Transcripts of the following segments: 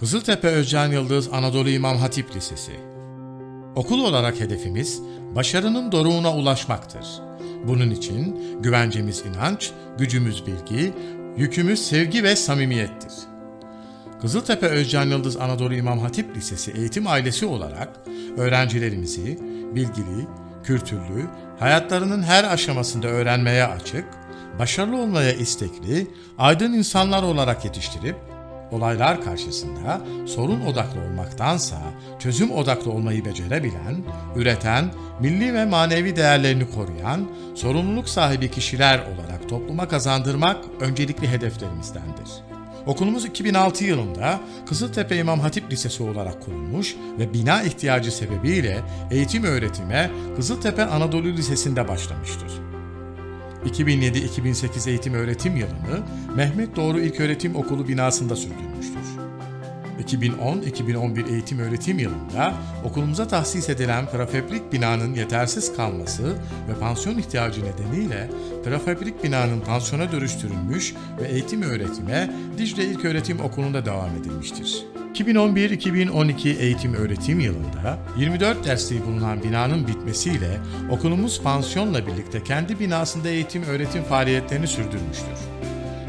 Kızıltepe Özcan Yıldız Anadolu İmam Hatip Lisesi Okul olarak hedefimiz başarının doruğuna ulaşmaktır. Bunun için güvencemiz inanç, gücümüz bilgi, yükümüz sevgi ve samimiyettir. Kızıltepe Özcan Yıldız Anadolu İmam Hatip Lisesi eğitim ailesi olarak öğrencilerimizi bilgili, kültürlü, hayatlarının her aşamasında öğrenmeye açık, başarılı olmaya istekli, aydın insanlar olarak yetiştirip olaylar karşısında sorun odaklı olmaktansa çözüm odaklı olmayı becerebilen, üreten, milli ve manevi değerlerini koruyan, sorumluluk sahibi kişiler olarak topluma kazandırmak öncelikli hedeflerimizdendir. Okulumuz 2006 yılında Kızıltepe İmam Hatip Lisesi olarak kurulmuş ve bina ihtiyacı sebebiyle eğitim öğretime Kızıltepe Anadolu Lisesi'nde başlamıştır. 2007-2008 eğitim öğretim yılını Mehmet Doğru İlköğretim Okulu binasında sürdürmüştür. 2010-2011 eğitim öğretim yılında okulumuza tahsis edilen prefabrik binanın yetersiz kalması ve pansiyon ihtiyacı nedeniyle prefabrik binanın pansiyona dönüştürülmüş ve eğitim öğretime Dicle İlköğretim Okulu'nda devam edilmiştir. 2011-2012 eğitim öğretim yılında 24 dersliği bulunan binanın bitmesiyle okulumuz pansiyonla birlikte kendi binasında eğitim öğretim faaliyetlerini sürdürmüştür.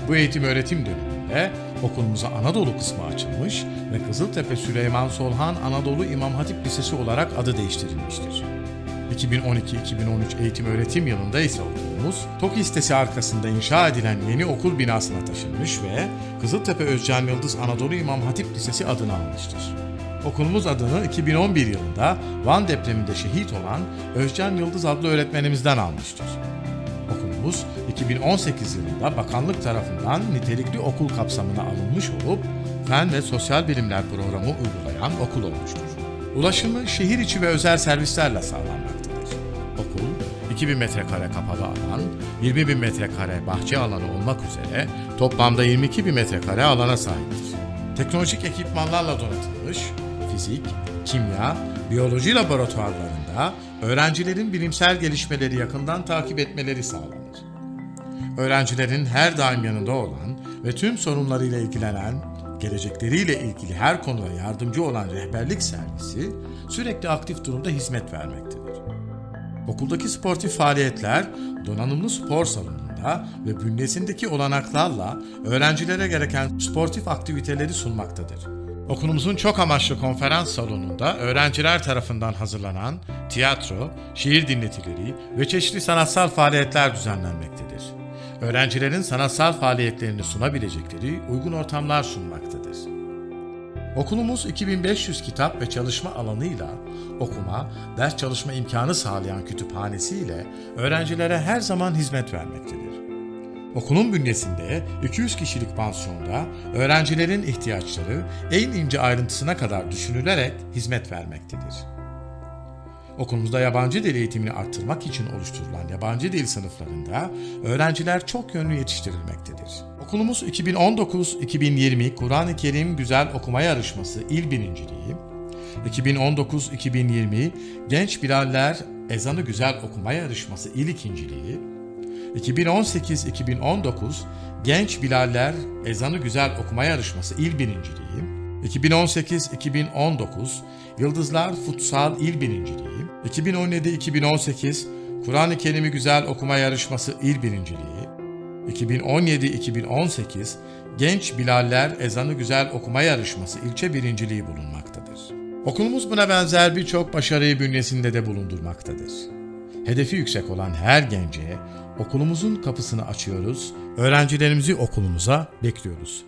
Bu eğitim öğretim döneminde okulumuza Anadolu kısmı açılmış ve Kızıltepe Süleyman Solhan Anadolu İmam Hatip Lisesi olarak adı değiştirilmiştir. 2012-2013 eğitim öğretim yılında ise okulumuz TOKİ sitesi arkasında inşa edilen yeni okul binasına taşınmış ve Kızıltepe Özcan Yıldız Anadolu İmam Hatip Lisesi adını almıştır. Okulumuz adını 2011 yılında Van depreminde şehit olan Özcan Yıldız adlı öğretmenimizden almıştır. Okulumuz 2018 yılında bakanlık tarafından nitelikli okul kapsamına alınmış olup Fen ve Sosyal Bilimler programı uygulayan okul olmuştur. Ulaşımı şehir içi ve özel servislerle sağlanmaktadır. Okul 2000 metrekare kapalı alan, 20 bin metrekare bahçe alanı olmak üzere toplamda 22 bin metrekare alana sahiptir. Teknolojik ekipmanlarla donatılmış, fizik, kimya, biyoloji laboratuvarlarında öğrencilerin bilimsel gelişmeleri yakından takip etmeleri sağlanır. Öğrencilerin her daim yanında olan ve tüm sorunlarıyla ilgilenen, gelecekleriyle ilgili her konuda yardımcı olan rehberlik servisi sürekli aktif durumda hizmet vermektedir. Okuldaki sportif faaliyetler donanımlı spor salonunda ve bünyesindeki olanaklarla öğrencilere gereken sportif aktiviteleri sunmaktadır. Okulumuzun çok amaçlı konferans salonunda öğrenciler tarafından hazırlanan tiyatro, şiir dinletileri ve çeşitli sanatsal faaliyetler düzenlenmektedir. Öğrencilerin sanatsal faaliyetlerini sunabilecekleri uygun ortamlar sunmaktadır. Okulumuz 2500 kitap ve çalışma alanıyla okuma, ders çalışma imkanı sağlayan kütüphanesiyle öğrencilere her zaman hizmet vermektedir. Okulun bünyesinde 200 kişilik pansiyonda öğrencilerin ihtiyaçları en ince ayrıntısına kadar düşünülerek hizmet vermektedir. Okulumuzda yabancı dil eğitimini arttırmak için oluşturulan yabancı dil sınıflarında öğrenciler çok yönlü yetiştirilmektedir. Okulumuz 2019-2020 Kur'an-ı Kerim Güzel Okuma Yarışması il birinciliği, 2019-2020 Genç Bilaller Ezanı Güzel Okuma Yarışması il ikinciliği, 2018-2019 Genç Bilaller Ezanı Güzel Okuma Yarışması il birinciliği, 2018-2019 Yıldızlar Futsal İl Birinciliği, 2017-2018 Kur'an-ı Kerim'i Güzel Okuma Yarışması İl Birinciliği, 2017-2018 Genç Bilaller Ezanı Güzel Okuma Yarışması ilçe birinciliği bulunmaktadır. Okulumuz buna benzer birçok başarıyı bünyesinde de bulundurmaktadır. Hedefi yüksek olan her gence okulumuzun kapısını açıyoruz, öğrencilerimizi okulumuza bekliyoruz.